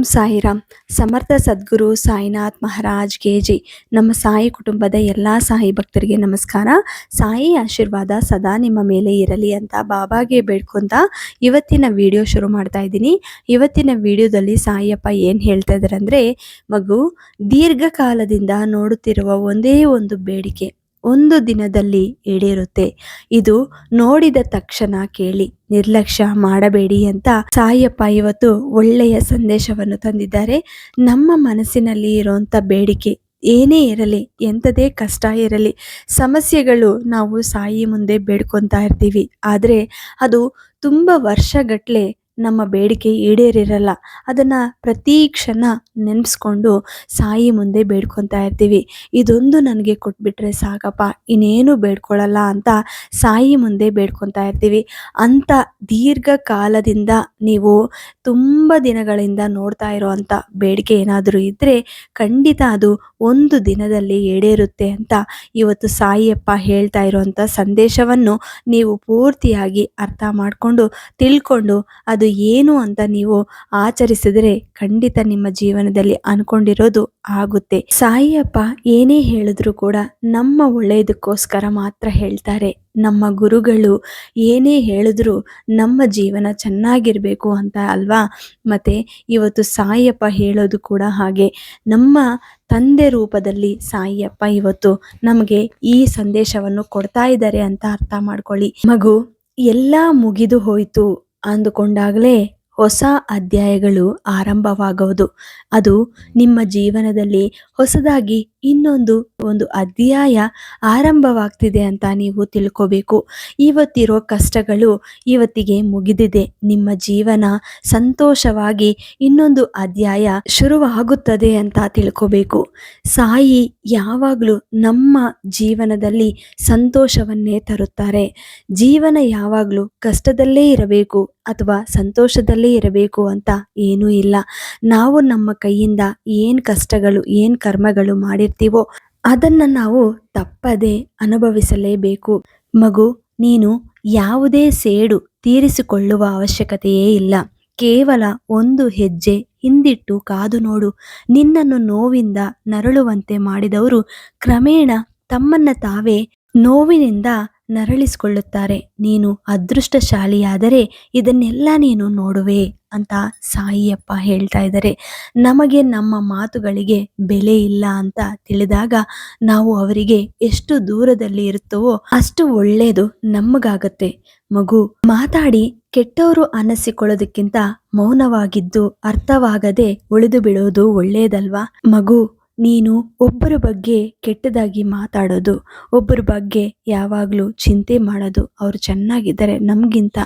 ಓಂ ಸಾಯಿರಾಮ್ ಸಮರ್ಥ ಸದ್ಗುರು ಸಾಯಿನಾಥ್ ಮಹಾರಾಜ್ ಜಿ. ನಮ್ಮ ಸಾಯಿ ಕುಟುಂಬದ ಎಲ್ಲ ಸಾಯಿ ಭಕ್ತರಿಗೆ ನಮಸ್ಕಾರ. ಸಾಯಿ ಆಶೀರ್ವಾದ ಸದಾ ನಿಮ್ಮ ಮೇಲೆ ಇರಲಿ ಅಂತ ಬಾಬಾಗೆ ಬೇಡ್ಕೊಂತ ಇವತ್ತಿನ ವಿಡಿಯೋ ಶುರು ಮಾಡ್ತಾ ಇದ್ದೀನಿ. ಇವತ್ತಿನ ವಿಡಿಯೋದಲ್ಲಿ ಸಾಯಿಯಪ್ಪ ಏನು ಹೇಳ್ತಾ ಇದ್ದಾರೆ ಮಗು ದೀರ್ಘಕಾಲದಿಂದ ನೋಡುತ್ತಿರುವ ಒಂದೇ ಒಂದು ಬೇಡಿಕೆ. ಒಂದು ದಿನದಲ್ಲಿ ಈಡೇರುತ್ತೆ. ಇದು ನೋಡಿದ ತಕ್ಷಣ ಕೇಳಿ, ನಿರ್ಲಕ್ಷ್ಯ ಮಾಡಬೇಡಿ ಅಂತ ಸಾಯಪ್ಪ ಇವತ್ತು ಒಳ್ಳೆಯ ಸಂದೇಶವನ್ನು ತಂದಿದ್ದಾರೆ. ನಮ್ಮ ಮನಸ್ಸಿನಲ್ಲಿ ಇರೋಂಥ ಬೇಡಿಕೆ ಏನೇ ಇರಲಿ, ಎಂಥದೇ ಕಷ್ಟ ಇರಲಿ, ಸಮಸ್ಯೆಗಳು ನಾವು ಸಾಯಿ ಮುಂದೆ ಬೇಡ್ಕೊತಾ ಇರ್ತೀವಿ. ಆದರೆ ಅದು ತುಂಬ ವರ್ಷಗಟ್ಟಲೆ ನಮ್ಮ ಬೇಡಿಕೆ ಈಡೇರಿರಲ್ಲ. ಅದನ್ನು ಪ್ರತಿ ಕ್ಷಣ ನೆನೆಸ್ಕೊಂಡು ಸಾಯಿ ಮುಂದೆ ಬೇಡ್ಕೊತಾ ಇರ್ತೀವಿ. ಇದೊಂದು ನನಗೆ ಕೊಟ್ಬಿಟ್ರೆ ಸಾಕಪ್ಪ, ಇನ್ನೇನು ಬೇಡ್ಕೊಳ್ಳಲ್ಲ ಅಂತ ಸಾಯಿ ಮುಂದೆ ಬೇಡ್ಕೊತಾ ಇರ್ತೀವಿ. ಅಂತ ದೀರ್ಘಕಾಲದಿಂದ ನೀವು ತುಂಬ ದಿನಗಳಿಂದ ನೋಡ್ತಾ ಇರೋವಂಥ ಬೇಡಿಕೆ ಏನಾದರೂ ಇದ್ದರೆ ಖಂಡಿತ ಅದು ಒಂದು ದಿನದಲ್ಲಿ ಈಡೇರುತ್ತೆ ಅಂತ ಇವತ್ತು ಸಾಯಿಯಪ್ಪ ಹೇಳ್ತಾ ಇರೋವಂಥ ಸಂದೇಶವನ್ನು ನೀವು ಪೂರ್ತಿಯಾಗಿ ಅರ್ಥ ಮಾಡಿಕೊಂಡು ತಿಳ್ಕೊಂಡು ಅದು ಏನು ಅಂತ ನೀವು ಆಚರಿಸಿದರೆ ಖಂಡಿತ ನಿಮ್ಮ ಜೀವನದಲ್ಲಿ ಅನ್ಕೊಂಡಿರೋದು ಆಗುತ್ತೆ. ಸಾಯಿಯಪ್ಪ ಏನೇ ಹೇಳಿದ್ರು ಕೂಡ ನಮ್ಮ ಒಳ್ಳೆಯದಕ್ಕೋಸ್ಕರ ಮಾತ್ರ ಹೇಳ್ತಾರೆ. ನಮ್ಮ ಗುರುಗಳು ಏನೇ ಹೇಳಿದ್ರು ನಮ್ಮ ಜೀವನ ಚೆನ್ನಾಗಿರಬೇಕು ಅಂತ ಅಲ್ವಾ? ಮತ್ತೆ ಇವತ್ತು ಸಾಯಿಯಪ್ಪ ಹೇಳೋದು ಕೂಡ ಹಾಗೆ. ನಮ್ಮ ತಂದೆ ರೂಪದಲ್ಲಿ ಸಾಯಿಯಪ್ಪ ಇವತ್ತು ನಮಗೆ ಈ ಸಂದೇಶವನ್ನು ಕೊಡ್ತಾ ಇದ್ದಾರೆ ಅಂತ ಅರ್ಥ ಮಾಡ್ಕೊಳ್ಳಿ. ಮಗು, ಎಲ್ಲ ಮುಗಿದು ಹೋಯ್ತು. ಅಂದುಕೊಂಡಾಗಲೇ ಹೊಸ ಅಧ್ಯಾಯಗಳು ಆರಂಭವಾಗುವುದು. ಅದು ನಿಮ್ಮ ಜೀವನದಲ್ಲಿ ಹೊಸದಾಗಿ ಇನ್ನೊಂದು ಒಂದು ಅಧ್ಯಾಯ ಆರಂಭವಾಗ್ತಿದೆ ಅಂತ ನೀವು ತಿಳ್ಕೋಬೇಕು. ಇವತ್ತಿರೋ ಕಷ್ಟಗಳು ಇವತ್ತಿಗೆ ಮುಗಿದಿದೆ. ನಿಮ್ಮ ಜೀವನ ಸಂತೋಷವಾಗಿ ಇನ್ನೊಂದು ಅಧ್ಯಾಯ ಶುರುವಾಗುತ್ತದೆ ಅಂತ ತಿಳ್ಕೋಬೇಕು. ಸಾಯಿ ಯಾವಾಗಲೂ ನಮ್ಮ ಜೀವನದಲ್ಲಿ ಸಂತೋಷವನ್ನೇ ತರುತ್ತಾರೆ. ಜೀವನ ಯಾವಾಗಲೂ ಕಷ್ಟದಲ್ಲೇ ಇರಬೇಕು ಅಥವಾ ಸಂತೋಷದಲ್ಲೇ ಇರಬೇಕು ಅಂತ ಏನೂ ಇಲ್ಲ. ನಾವು ನಮ್ಮ ಕೈಯಿಂದ ಏನು ಕಷ್ಟಗಳು, ಏನು ಕರ್ಮಗಳು ಮಾಡಿರ್ತೀವೋ ಅದನ್ನು ನಾವು ತಪ್ಪದೆ ಅನುಭವಿಸಲೇಬೇಕು. ಮಗು, ನೀನು ಯಾವುದೇ ಸೇಡು ತೀರಿಸಿಕೊಳ್ಳುವ ಅವಶ್ಯಕತೆಯೇ ಇಲ್ಲ. ಕೇವಲ ಒಂದು ಹೆಜ್ಜೆ ಹಿಂದಿಟ್ಟು ಕಾದು ನೋಡು. ನಿನ್ನನ್ನು ನೋವಿಂದ ನರಳುವಂತೆ ಮಾಡಿದವರು ಕ್ರಮೇಣ ತಮ್ಮನ್ನ ತಾವೇ ನೋವಿನಿಂದ ನರಳಿಸಿಕೊಳ್ಳುತ್ತಾರೆ. ನೀನು ಅದೃಷ್ಟಶಾಲಿಯಾದರೆ ಇದನ್ನೆಲ್ಲ ನೀನು ನೋಡುವೆ ಅಂತ ಸಾಯಿಯಪ್ಪ ಹೇಳ್ತಾ ಇದ್ದಾರೆ. ನಮಗೆ ನಮ್ಮ ಮಾತುಗಳಿಗೆ ಬೆಲೆ ಇಲ್ಲ ಅಂತ ತಿಳಿದಾಗ ನಾವು ಅವರಿಗೆ ಎಷ್ಟು ದೂರದಲ್ಲಿ ಇರುತ್ತವೋ ಅಷ್ಟು ಒಳ್ಳೆಯದು ನಮಗಾಗತ್ತೆ. ಮಗು, ಮಾತಾಡಿ, ಕೆಟ್ಟವರು ಅನ್ನಿಸಿಕೊಳ್ಳೋದಕ್ಕಿಂತ ಮೌನವಾಗಿದ್ದು ಅರ್ಥವಾಗದೆ ಉಳಿದು ಬಿಡೋದು ಒಳ್ಳೆಯದಲ್ವಾ? ಮಗು ನೀನು ಒಬ್ಬರ ಬಗ್ಗೆ ಕೆಟ್ಟದಾಗಿ ಮಾತಾಡೋದು, ಒಬ್ಬರ ಬಗ್ಗೆ ಯಾವಾಗಲೂ ಚಿಂತೆ ಮಾಡೋದು. ಅವರು ಚೆನ್ನಾಗಿದ್ದಾರೆ, ನಮಗಿಂತ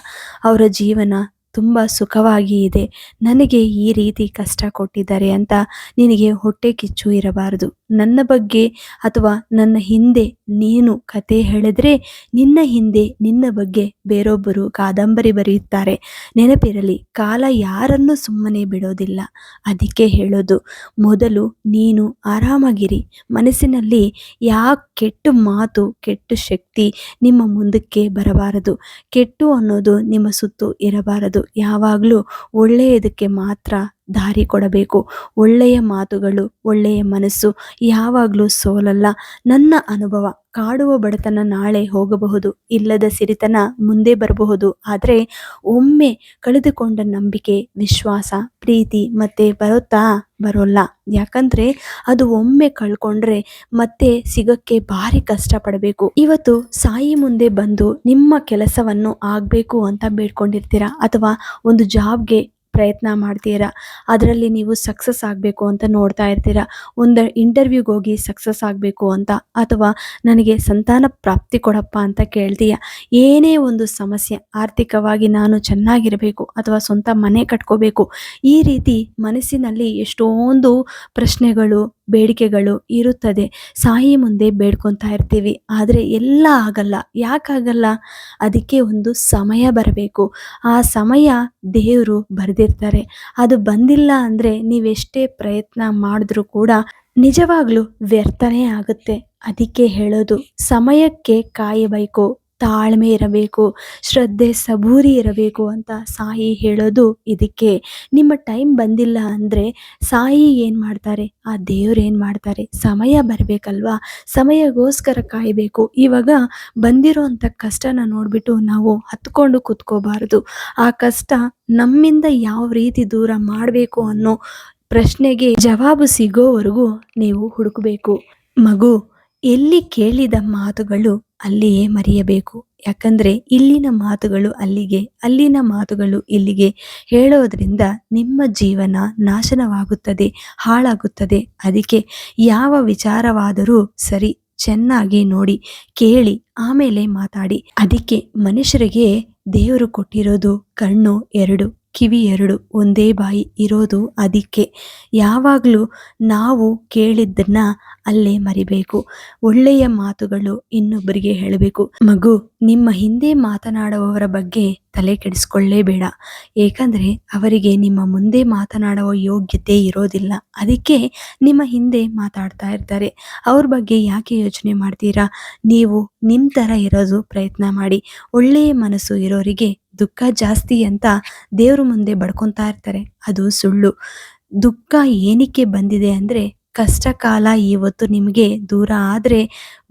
ಅವರ ಜೀವನ ತುಂಬ ಸುಖವಾಗಿ ಇದೆ. ನನಗೆ ಈ ರೀತಿ ಕಷ್ಟ ಕೊಟ್ಟಿದ್ದಾರೆ ಅಂತ ನಿನಗೆ ಹೊಟ್ಟೆ ಕಿಚ್ಚು ಇರಬಾರದು. ನನ್ನ ಬಗ್ಗೆ ಅಥವಾ ನನ್ನ ಹಿಂದೆ ನೀನು ಕತೆ ಹೇಳಿದ್ರೆ ನಿನ್ನ ಹಿಂದೆ ನಿನ್ನ ಬಗ್ಗೆ ಬೇರೊಬ್ಬರು ಕಾದಂಬರಿ ಬರೆಯುತ್ತಾರೆ. ನೆನಪಿರಲಿ, ಕಾಲ ಯಾರನ್ನು ಸುಮ್ಮನೆ ಬಿಡೋದಿಲ್ಲ. ಅದಕ್ಕೆ ಹೇಳೋದು, ಮೊದಲು ನೀನು ಆರಾಮಾಗಿರಿ. ಮನಸ್ಸಿನಲ್ಲಿ ಯಾ ಕೆಟ್ಟ ಮಾತು, ಕೆಟ್ಟ ಶಕ್ತಿ ನಿಮ್ಮ ಮುಂದಕ್ಕೆ ಬರಬಾರದು. ಕೆಟ್ಟು ಅನ್ನೋದು ನಿಮ್ಮ ಸುತ್ತು ಇರಬಾರದು. ಯಾವಾಗಲೂ ಒಳ್ಳೆಯದಕ್ಕೆ ಮಾತ್ರ ದಾರಿ ಕೊಡಬೇಕು. ಒಳ್ಳೆಯ ಮಾತುಗಳು, ಒಳ್ಳೆಯ ಮನಸ್ಸು ಯಾವಾಗಲೂ ಸೋಲಲ್ಲ. ನನ್ನ ಅನುಭವ, ಕಾಡುವ ಬಡತನ ನಾಳೆ ಹೋಗಬಹುದು, ಇಲ್ಲದ ಸಿರಿತನ ಮುಂದೆ ಬರಬಹುದು. ಆದರೆ ಒಮ್ಮೆ ಕಳೆದುಕೊಂಡ ನಂಬಿಕೆ, ವಿಶ್ವಾಸ, ಪ್ರೀತಿ ಮತ್ತೆ ಬರುತ್ತಾ ಬರೋಲ್ಲ. ಯಾಕಂದ್ರೆ ಅದು ಒಮ್ಮೆ ಕಳ್ಕೊಂಡ್ರೆ ಮತ್ತೆ ಸಿಗಕ್ಕೆ ಭಾರಿ ಕಷ್ಟಪಡಬೇಕು. ಇವತ್ತು ಸಾಯಿ ಮುಂದೆ ಬಂದು ನಿಮ್ಮ ಕೆಲಸವನ್ನು ಆಗಬೇಕು ಅಂತ ಬೇಡ್ಕೊಂಡಿರ್ತೀರಾ? ಅಥವಾ ಒಂದು ಜಾಬ್ಗೆ ಪ್ರಯತ್ನ ಮಾಡ್ತೀರಾ? ಅದರಲ್ಲಿ ನೀವು ಸಕ್ಸಸ್ ಆಗಬೇಕು ಅಂತ ನೋಡ್ತಾ ಇರ್ತೀರಾ? ಒಂದು ಇಂಟರ್ವ್ಯೂಗೆ ಹೋಗಿ ಸಕ್ಸಸ್ ಆಗಬೇಕು ಅಂತ? ಅಥವಾ ನನಗೆ ಸಂತಾನ ಪ್ರಾಪ್ತಿ ಕೊಡಪ್ಪ ಅಂತ ಕೇಳ್ತೀಯಾ? ಏನೇ ಒಂದು ಸಮಸ್ಯೆ, ಆರ್ಥಿಕವಾಗಿ ನಾನು ಚೆನ್ನಾಗಿರಬೇಕು ಅಥವಾ ಸ್ವಂತ ಮನೆ ಕಟ್ಕೋಬೇಕು, ಈ ರೀತಿ ಮನಸ್ಸಿನಲ್ಲಿ ಎಷ್ಟೊಂದು ಪ್ರಶ್ನೆಗಳು ಬೇಡಿಕೆಗಳು ಇರುತ್ತದೆ. ಸಾಯಿ ಮುಂದೆ ಬೇಡ್ಕೊತಾ ಇರ್ತೀವಿ. ಆದರೆ ಎಲ್ಲ ಆಗಲ್ಲ. ಯಾಕಾಗಲ್ಲ? ಅದಕ್ಕೆ ಒಂದು ಸಮಯ ಬರಬೇಕು. ಆ ಸಮಯ ದೇವರು ಬರೆದಿರ್ತಾರೆ. ಅದು ಬಂದಿಲ್ಲ ಅಂದರೆ ನೀವೆಷ್ಟೇ ಪ್ರಯತ್ನ ಮಾಡಿದ್ರೂ ಕೂಡ ನಿಜವಾಗ್ಲೂ ವ್ಯರ್ಥನೇ ಆಗುತ್ತೆ. ಅದಕ್ಕೆ ಹೇಳೋದು ಸಮಯಕ್ಕೆ ಕಾಯಬೇಕು. ತಾಳ್ಮೆ ಇರಬೇಕು, ಶ್ರದ್ಧೆ ಸಬೂರಿ ಇರಬೇಕು ಅಂತ ಸಾಯಿ ಹೇಳೋದು ಇದಕ್ಕೆ. ನಿಮ್ಮ ಟೈಮ್ ಬಂದಿಲ್ಲ ಅಂದರೆ ಸಾಯಿ ಏನು ಮಾಡ್ತಾರೆ? ಆ ದೇವ್ರು ಏನು ಮಾಡ್ತಾರೆ? ಸಮಯ ಬರಬೇಕಲ್ವಾ? ಸಮಯಗೋಸ್ಕರ ಕಾಯಬೇಕು. ಇವಾಗ ಬಂದಿರೋಂಥ ಕಷ್ಟನ ನೋಡಿಬಿಟ್ಟು ನಾವು ಹತ್ಕೊಂಡು ಕೂತ್ಕೋಬಾರ್ದು. ಆ ಕಷ್ಟ ನಮ್ಮಿಂದ ಯಾವ ರೀತಿ ದೂರ ಮಾಡಬೇಕು ಅನ್ನೋ ಪ್ರಶ್ನೆಗೆ ಜವಾಬು ಸಿಗೋವರೆಗೂ ನೀವು ಹುಡುಕಬೇಕು. ಮಗು ಎಲ್ಲಿ ಕೇಳಿದ ಮಾತುಗಳು ಅಲ್ಲಿಯೇ ಮರೆಯಬೇಕು. ಯಾಕಂದ್ರೆ ಇಲ್ಲಿನ ಮಾತುಗಳು ಅಲ್ಲಿಗೆ, ಅಲ್ಲಿನ ಮಾತುಗಳು ಇಲ್ಲಿಗೆ ಹೇಳೋದ್ರಿಂದ ನಿಮ್ಮ ಜೀವನ ನಾಶನವಾಗುತ್ತದೆ, ಹಾಳಾಗುತ್ತದೆ. ಅದಕ್ಕೆ ಯಾವ ವಿಚಾರವಾದರೂ ಸರಿ ಚೆನ್ನಾಗಿ ನೋಡಿ, ಕೇಳಿ, ಆಮೇಲೆ ಮಾತಾಡಿ. ಅದಕ್ಕೆ ಮನುಷ್ಯರಿಗೆ ದೇವರು ಕೊಟ್ಟಿರೋದು ಕಣ್ಣು ಎರಡು. ಕಿವಿ ಎರಡು, ಒಂದೇ ಬಾಯಿ ಇರೋದು ಅದಕ್ಕೆ. ಯಾವಾಗಲೂ ನಾವು ಕೇಳಿದ್ದನ್ನ ಅಲ್ಲೇ ಮರಿಬೇಕು. ಒಳ್ಳೆಯ ಮಾತುಗಳು ಇನ್ನೊಬ್ಬರಿಗೆ ಹೇಳಬೇಕು. ಮಗು, ನಿಮ್ಮ ಹಿಂದೆ ಮಾತನಾಡುವವರ ಬಗ್ಗೆ ತಲೆ ಕೆಡಿಸ್ಕೊಳ್ಳೇಬೇಡ. ಏಕೆಂದರೆ ಅವರಿಗೆ ನಿಮ್ಮ ಮುಂದೆ ಮಾತನಾಡುವ ಯೋಗ್ಯತೆ ಇರೋದಿಲ್ಲ. ಅದಕ್ಕೆ ನಿಮ್ಮ ಹಿಂದೆ ಮಾತಾಡ್ತಾ ಇರ್ತಾರೆ. ಅವ್ರ ಬಗ್ಗೆ ಯಾಕೆ ಯೋಚನೆ ಮಾಡ್ತೀರಾ? ನೀವು ನಿಮ್ಮ ಥರ ಇರೋದು ಪ್ರಯತ್ನ ಮಾಡಿ. ಒಳ್ಳೆಯ ಮನಸ್ಸು ಇರೋರಿಗೆ ದುಃಖ ಜಾಸ್ತಿ ಅಂತ ದೇವ್ರ ಮುಂದೆ ಬಡ್ಕೊತಾ ಇರ್ತಾರೆ. ಅದು ಸುಳ್ಳು. ದುಃಖ ಏನಕ್ಕೆ ಬಂದಿದೆ ಅಂದರೆ ಕಷ್ಟ ಕಾಲ ಇವತ್ತು ನಿಮಗೆ ದೂರ ಆದರೆ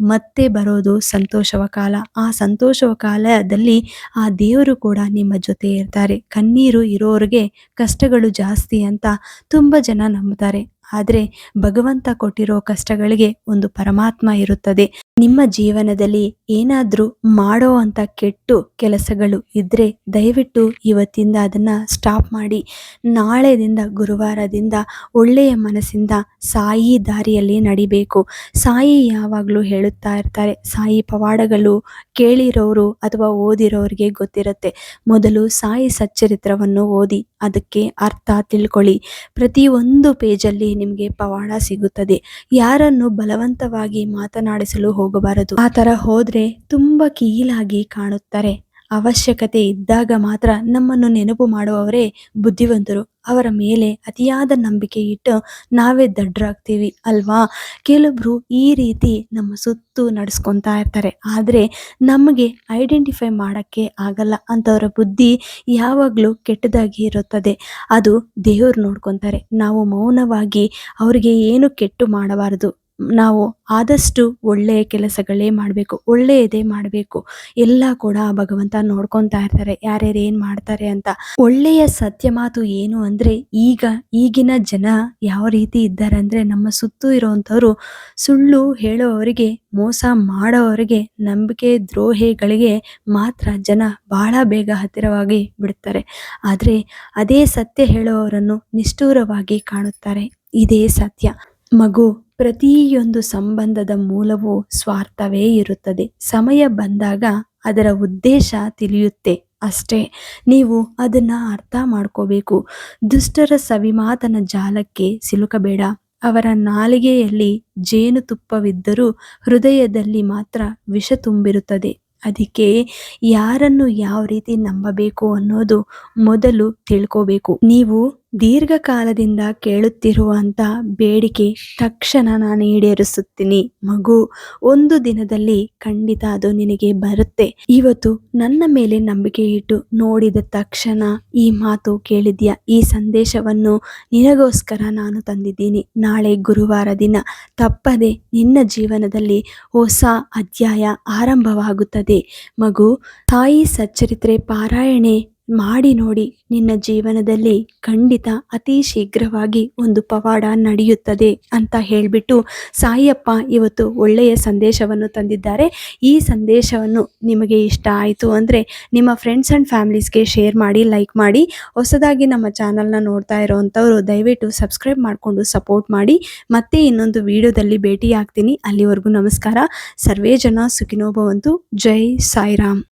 ಮತ್ತೆ ಬರೋದು ಸಂತೋಷವ ಕಾಲ. ಆ ಸಂತೋಷವ ಕಾಲದಲ್ಲಿ ಆ ದೇವರು ಕೂಡ ನಿಮ್ಮ ಜೊತೆ ಇರ್ತಾರೆ. ಕಣ್ಣೀರು ಇರೋರಿಗೆ ಕಷ್ಟಗಳು ಜಾಸ್ತಿ ಅಂತ ತುಂಬ ಜನ ನಂಬುತ್ತಾರೆ ಆದರೆ ಭಗವಂತ ಕೊಟ್ಟಿರೋ ಕಷ್ಟಗಳಿಗೆ ಒಂದು ಪರಮಾತ್ಮ ಇರುತ್ತದೆ. ನಿಮ್ಮ ಜೀವನದಲ್ಲಿ ಏನಾದರೂ ಮಾಡೋ ಅಂತ ಕೆಟ್ಟು ಕೆಲಸಗಳು ಇದ್ದರೆ ದಯವಿಟ್ಟು ಇವತ್ತಿಂದ ಅದನ್ನ ಸ್ಟಾಪ್ ಮಾಡಿ. ನಾಳೆದಿಂದ, ಗುರುವಾರದಿಂದ ಒಳ್ಳೆಯ ಮನಸ್ಸಿಂದ ಸಾಯಿ ದಾರಿಯಲ್ಲಿ ನಡಿಬೇಕು. ಸಾಯಿ ಯಾವಾಗಲೂ ಹೇಳುತ್ತಾ ಇರ್ತಾರೆ, ಸಾಯಿ ಪವಾಡಗಳು ಕೇಳಿರೋರು ಅಥವಾ ಓದಿರೋರಿಗೆ ಗೊತ್ತಿರುತ್ತೆ. ಮೊದಲು ಸಾಯಿ ಸಚ್ಚರಿತ್ರವನ್ನು ಓದಿ, ಅದಕ್ಕೆ ಅರ್ಥ ತಿಳ್ಕೊಳ್ಳಿ. ಪ್ರತಿಯೊಂದು ಪೇಜಲ್ಲಿ ನಿಮಗೆ ಪವಾಡ ಸಿಗುತ್ತದೆ. ಯಾರನ್ನು ಬಲವಂತವಾಗಿ ಮಾತನಾಡಿಸಲು ಹೋಗಬಾರದು. ಆ ತರ ಹೋದ್ರೆ ತುಂಬಾ ಕೀಲಾಗಿ ಕಾಣುತ್ತಾರೆ. ಅವಶ್ಯಕತೆ ಇದ್ದಾಗ ಮಾತ್ರ ನಮ್ಮನ್ನು ನೆನಪು ಮಾಡುವವರೇ ಬುದ್ಧಿವಂತರು. ಅವರ ಮೇಲೆ ಅತಿಯಾದ ನಂಬಿಕೆ ಇಟ್ಟು ನಾವೇ ದಡ್ಡರಾಗ್ತೀವಿ ಅಲ್ವಾ? ಕೆಲವೊಬ್ರು ಈ ರೀತಿ ನಮ್ಮ ಸುತ್ತು ನಡೆಸ್ಕೊತಾ ಇರ್ತಾರೆ. ಆದರೆ ನಮಗೆ ಐಡೆಂಟಿಫೈ ಮಾಡೋಕ್ಕೆ ಆಗಲ್ಲ. ಅಂಥವರ ಬುದ್ಧಿ ಯಾವಾಗಲೂ ಕೆಟ್ಟದಾಗಿ ಇರುತ್ತದೆ. ಅದು ದೇವರು ನೋಡ್ಕೊತಾರೆ. ನಾವು ಮೌನವಾಗಿ ಅವರಿಗೆ ಏನು ಕೆಟ್ಟು ಮಾಡಬಾರದು. ನಾವು ಆದಷ್ಟು ಒಳ್ಳೆಯ ಕೆಲಸಗಳೇ ಮಾಡಬೇಕು, ಒಳ್ಳೆಯದೇ ಮಾಡಬೇಕು. ಎಲ್ಲ ಕೂಡ ಭಗವಂತ ನೋಡ್ಕೊತಾ ಇರ್ತಾರೆ, ಯಾರ್ಯಾರು ಏನು ಮಾಡ್ತಾರೆ ಅಂತ. ಒಳ್ಳೆಯ ಸತ್ಯ ಮಾತು ಏನು ಅಂದರೆ ಈಗ, ಈಗಿನ ಜನ ಯಾವ ರೀತಿ ಇದ್ದಾರೆ ಅಂದರೆ ನಮ್ಮ ಸುತ್ತು ಇರೋವಂಥವ್ರು ಸುಳ್ಳು ಹೇಳೋವರಿಗೆ, ಮೋಸ ಮಾಡೋವರಿಗೆ, ನಂಬಿಕೆ ದ್ರೋಹಿಗಳಿಗೆ ಮಾತ್ರ ಜನ ಬಹಳ ಬೇಗ ಹತ್ತಿರವಾಗಿ ಬಿಡ್ತಾರೆ. ಆದರೆ ಅದೇ ಸತ್ಯ ಹೇಳೋವರನ್ನು ನಿಷ್ಠೂರವಾಗಿ ಕಾಣುತ್ತಾರೆ. ಇದೇ ಸತ್ಯ. ಮಗು ಪ್ರತಿಯೊಂದು ಸಂಬಂಧದ ಮೂಲವು ಸ್ವಾರ್ಥವೇ ಇರುತ್ತದೆ. ಸಮಯ ಬಂದಾಗ ಅದರ ಉದ್ದೇಶ ತಿಳಿಯುತ್ತೆ ಅಷ್ಟೇ. ನೀವು ಅದನ್ನ ಅರ್ಥ ಮಾಡ್ಕೋಬೇಕು. ದುಷ್ಟರ ಸವಿಮಾತನ ಜಾಲಕ್ಕೆ ಸಿಲುಕಬೇಡ. ಅವರ ನಾಲಿಗೆಯಲ್ಲಿ ಜೇನುತುಪ್ಪವಿದ್ದರೂ ಹೃದಯದಲ್ಲಿ ಮಾತ್ರ ವಿಷ ತುಂಬಿರುತ್ತದೆ. ಅದಕ್ಕೆ ಯಾರನ್ನು ಯಾವ ರೀತಿ ನಂಬಬೇಕು ಅನ್ನೋದು ಮೊದಲು ತಿಳ್ಕೋಬೇಕು. ನೀವು ದೀರ್ಘಕಾಲದಿಂದ ಕೇಳುತ್ತಿರುವಂಥ ಬೇಡಿಕೆ ತಕ್ಷಣ ನಾನು ಈಡೇರಿಸುತ್ತೀನಿ. ಮಗು, ಒಂದು ದಿನದಲ್ಲಿ ಖಂಡಿತ ಅದು ನಿನಗೆ ಬರುತ್ತೆ. ಇವತ್ತು ನನ್ನ ಮೇಲೆ ನಂಬಿಕೆ ಇಟ್ಟು ನೋಡಿದ ತಕ್ಷಣ ಈ ಮಾತು ಕೇಳಿದ್ಯಾ? ಈ ಸಂದೇಶವನ್ನು ನಿನಗೋಸ್ಕರ ನಾನು ತಂದಿದ್ದೀನಿ. ನಾಳೆ ಗುರುವಾರ ದಿನ ತಪ್ಪದೆ ನಿನ್ನ ಜೀವನದಲ್ಲಿ ಹೊಸ ಅಧ್ಯಾಯ ಆರಂಭವಾಗುತ್ತದೆ. ಮಗು, ತಾಯಿ ಸಚ್ಚರಿತ್ರೆ ಪಾರಾಯಣೆ ಮಾಡಿ ನೋಡಿ, ನಿನ್ನ ಜೀವನದಲ್ಲಿ ಖಂಡಿತ ಅತಿ ಶೀಘ್ರವಾಗಿ ಒಂದು ಪವಾಡ ನಡೆಯುತ್ತದೆ ಅಂತ ಹೇಳಿಬಿಟ್ಟು ಸಾಯಪ್ಪ ಇವತ್ತು ಒಳ್ಳೆಯ ಸಂದೇಶವನ್ನು ತಂದಿದ್ದಾರೆ. ಈ ಸಂದೇಶವನ್ನು ನಿಮಗೆ ಇಷ್ಟ ಆಯಿತು ಅಂದರೆ ನಿಮ್ಮ ಫ್ರೆಂಡ್ಸ್ ಆ್ಯಂಡ್ ಫ್ಯಾಮಿಲೀಸ್ಗೆ ಶೇರ್ ಮಾಡಿ ಲೈಕ್ ಮಾಡಿ. ಹೊಸದಾಗಿ ನಮ್ಮ ಚಾನಲ್ನ ನೋಡ್ತಾ ಇರೋವಂಥವ್ರು ದಯವಿಟ್ಟು ಸಬ್ಸ್ಕ್ರೈಬ್ ಮಾಡಿಕೊಂಡು ಸಪೋರ್ಟ್ ಮಾಡಿ. ಮತ್ತೆ ಇನ್ನೊಂದು ವಿಡಿಯೋದಲ್ಲಿ ಭೇಟಿ ಆಗ್ತೀನಿ ಅಲ್ಲಿವರೆಗೂ ನಮಸ್ಕಾರ. ಸರ್ವೇ ಜನ ಸುಖಿನೋಭವಂತು. ಜೈ ಸಾಯಿರಾಮ್.